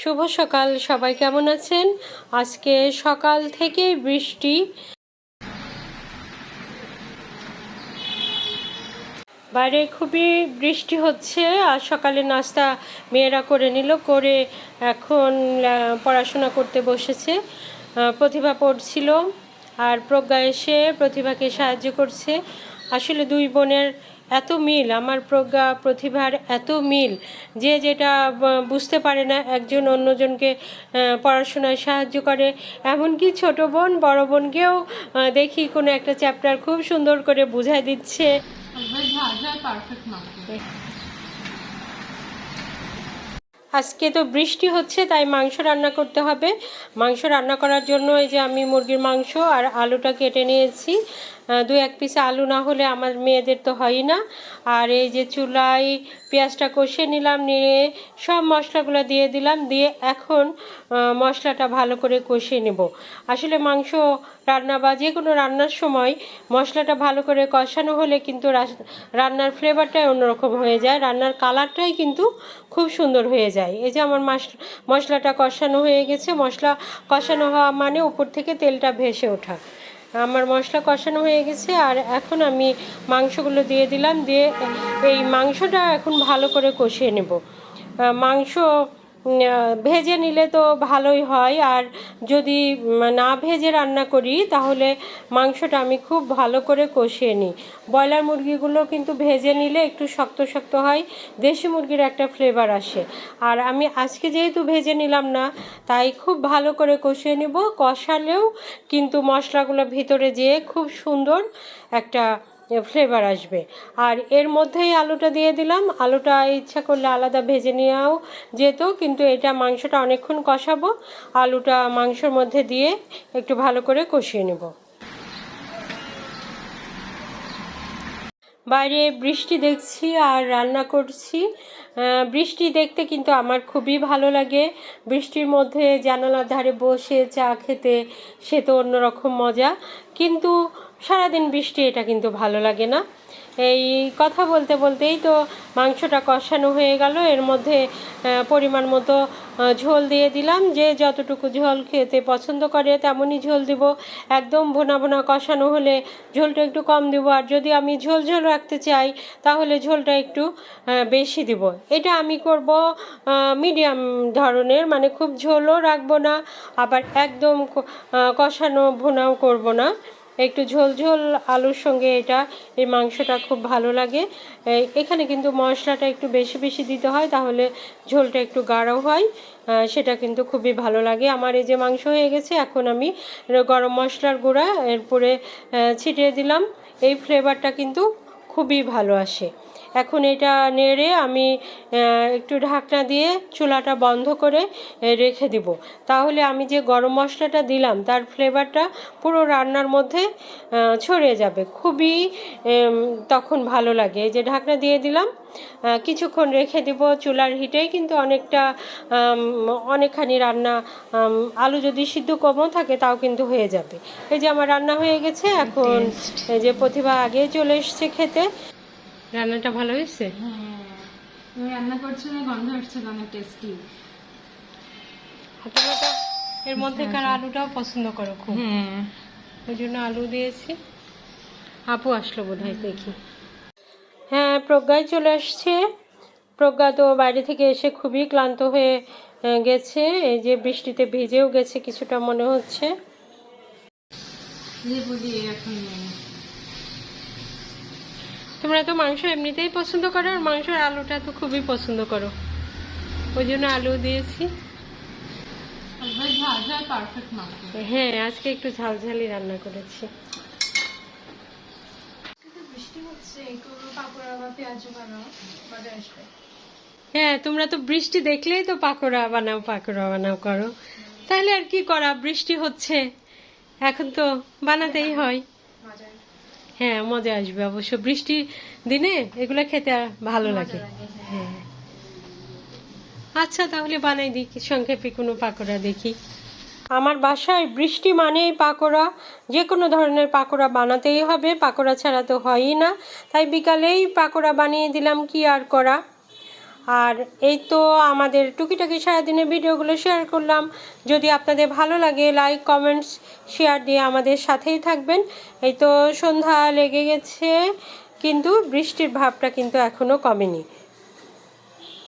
শুভ সকাল, সবাই কেমন আছেন? আজকে সকাল থেকে বৃষ্টি। বাইরে খুবই বৃষ্টি হচ্ছে, আর সকালে নাস্তা মেয়েরা করে নিল, করে এখন পড়াশোনা করতে বসেছে। প্রতিভা পড়ছিল, আর প্রজ্ঞা এসে প্রতিভাকে সাহায্য করছে। আসলে দুই বোনের এত মিল, আমার প্রজ্ঞা প্রতিভার এত মিল, যে যেটা বুঝতে পারে না একজন অন্যজনকে পড়াশোনায় সাহায্য করে। এমনকি ছোট বোন, বড় বোনকেও দেখি কোনো একটা চ্যাপ্টার খুব সুন্দর করে বুঝাই দিচ্ছে। আজকে তো বৃষ্টি হচ্ছে, তাই মাংস রান্না করতে হবে। মাংস রান্না করার জন্য এই যে আমি মুরগির মাংস আর আলুটা কেটে নিয়েছি। দু এক পিস আলু না হলে আমার মেয়েদের তো হয়ই না। আর এই যে চুলায় পেঁয়াজটা কষে নিলাম, নিয়ে সব মশলাগুলো দিয়ে দিলাম, দিয়ে এখন মশলাটা ভালো করে কষিয়ে নেব। আসলে মাংস রান্না বা যে কোনো রান্নার সময় মশলাটা ভালো করে কষানো হলে কিন্তু রান্নার ফ্লেভারটাই অন্যরকম হয়ে যায়, রান্নার কালারটাই কিন্তু খুব সুন্দর হয়ে যায়। এই যে আমার মশলাটা কষানো হয়ে গেছে, মশলা কষানো হওয়া মানে উপর থেকে তেলটা ভেসে ওঠা। আমার মশলা কষানো হয়ে গেছে আর এখন আমি মাংসগুলো দিয়ে দিলাম, দিয়ে এই মাংসটা এখন ভালো করে কষিয়ে নেব। মাংস ভেজে নিলে তো ভালোই হয়। আর যদি না ভেজে রান্না করি, তাহলে মাংসটা আমি খুব ভালো করে কষিয়ে নিই। ব্রয়লার মুরগিগুলো কিন্তু ভেজে নিলে একটু শক্ত শক্ত হয়, দেশি মুরগির একটা ফ্লেভার আসে। আর আমি আজকে যেহেতু ভেজে নিলাম না, তাই খুব ভালো করে কষিয়ে নিব। কষালেও কিন্তু মশলাগুলো ভিতরে যেয়ে খুব সুন্দর একটা ফ্লেভার আসবে। আর এর মধ্যেই আলুটা দিয়ে দিলাম। আলুটা ইচ্ছা করলে আলাদা ভেজে নেওয়াও যেত, কিন্তু এটা মাংসটা অনেকক্ষণ কষাবো। আলুটা মাংসর মধ্যে দিয়ে একটু ভালো করে কষিয়ে নেব। বাইরে বৃষ্টি দেখছি আর রান্না করছি। বৃষ্টি দেখতে কিন্তু আমার খুবই ভালো লাগে। বৃষ্টির মধ্যে জানালার ধারে বসে চা খেতে সে তো অন্যরকম মজা। কিন্তু সারাদিন বৃষ্টি, এটা কিন্তু ভালো লাগে না। এই কথা বলতে বলতেই তো মাংসটা কষানো হয়ে গেল। এর মধ্যে পরিমাণ মতো ঝোল দিয়ে দিলাম। যে যতটুকু ঝোল খেতে পছন্দ করে তেমনই ঝোল দিব। একদম ভোনা ভোনা কষানো হলে ঝোলটা একটু কম দিব। আর যদি আমি ঝোল ঝোল রাখতে চাই, তাহলে ঝোলটা একটু বেশি দিব। এটা আমি করব মিডিয়াম ধরনের। মানে খুব ঝোলও রাখব না, আবার একদম কষানো, ভোনাও করব না। একটু ঝোল ঝোল আলুর সঙ্গে এটা, এই মাংসটা খুব ভালো লাগে। এখানে কিন্তু মশলাটা একটু বেশি বেশি দিতে হয়, তাহলে ঝোলটা একটু গাঢ় হয়। সেটা কিন্তু খুবই ভালো লাগে। আমার এই যে মাংস হয়ে গেছে, এখন আমি গরম মশলার গুঁড়া, এরপরে ছিটিয়ে দিলাম। এই ফ্লেভারটা কিন্তু খুবই ভালো আসে। এখন এটা নেড়ে আমি একটু ঢাকনা দিয়ে চুলাটা বন্ধ করে রেখে দিব। তাহলে আমি যে গরম মশলাটা দিলাম তার ফ্লেভারটা পুরো রান্নার মধ্যে ছড়িয়ে যাবে। খুবই তখন ভালো লাগে। এই যে ঢাকনা দিয়ে দিলাম কিছুক্ষণ রেখে দিব চুলার হিটেই কিন্তু অনেকটা অনেকখানি রান্না আলু যদি সিদ্ধ কমও থাকে তাও কিন্তু হয়ে যাবে। এই যে আমার রান্না হয়ে গেছে এখন এই যে প্রতিভা আগে চলে এসছে খেতে। রান্নাটা ভালো হয়েছে? হ্যাঁ। তুমি রান্না করছ না গন্ধ আসছে অনেক টেস্টি এর মধ্যেকার আলুটাও পছন্দ করো খুব। হ্যাঁ। ওই জন্য আলু দিয়েছি। আপু আসলো বোধ হয় দেখি। হ্যাঁ প্রজ্ঞায় চলে আসছে। প্রজ্ঞা তো বাইরে থেকে এসে খুবই ক্লান্ত হয়ে গেছে। এই যে বৃষ্টিতে ভিজেও গেছে কিছুটা মনে হচ্ছে। এখন তোমরা তো মাংস এমনিতেই পছন্দ করো আর মাংসের আলুটা তো খুবই পছন্দ করো। ওই জন্য আলু দিয়েছি। হ্যাঁ আজকে একটু ঝালঝালি রান্না করেছি। হ্যাঁ তোমরা তো বৃষ্টি দেখলেই তো পাকোড়া বানাও পাকোড়া বানাও করো। তাহলে আর কি করা বৃষ্টি হচ্ছে। এখন তো বানাতেই হয়। হ্যাঁ মজা আসবে অবশ্য। বৃষ্টির দিনে এগুলো খেতে ভালো লাগে। লাগে হ্যাঁ। আচ্ছা তাহলে বানাই দিই সংক্ষেপে কোনো পাকোড়া দেখি। আমার বাসায় বৃষ্টি মানেই পাকোড়া। যে কোনো ধরনের পাকোড়া বানাতেই হবে পাকোড়া ছাড়া তো হয়ই না। তাই বিকালেই পাকোড়া বানিয়ে দিলাম কি আর করা? আর এই তো আমাদের টুকিটাকি সারাদিনের ভিডিওগুলো শেয়ার করলাম। যদি আপনাদের ভালো লাগে লাইক কমেন্টস শেয়ার দিয়ে আমাদের সাথেই থাকবেন। এই তো সন্ধ্যা লেগে গেছে, কিন্তু বৃষ্টির ভাবটা কিন্তু এখনও কমেনি।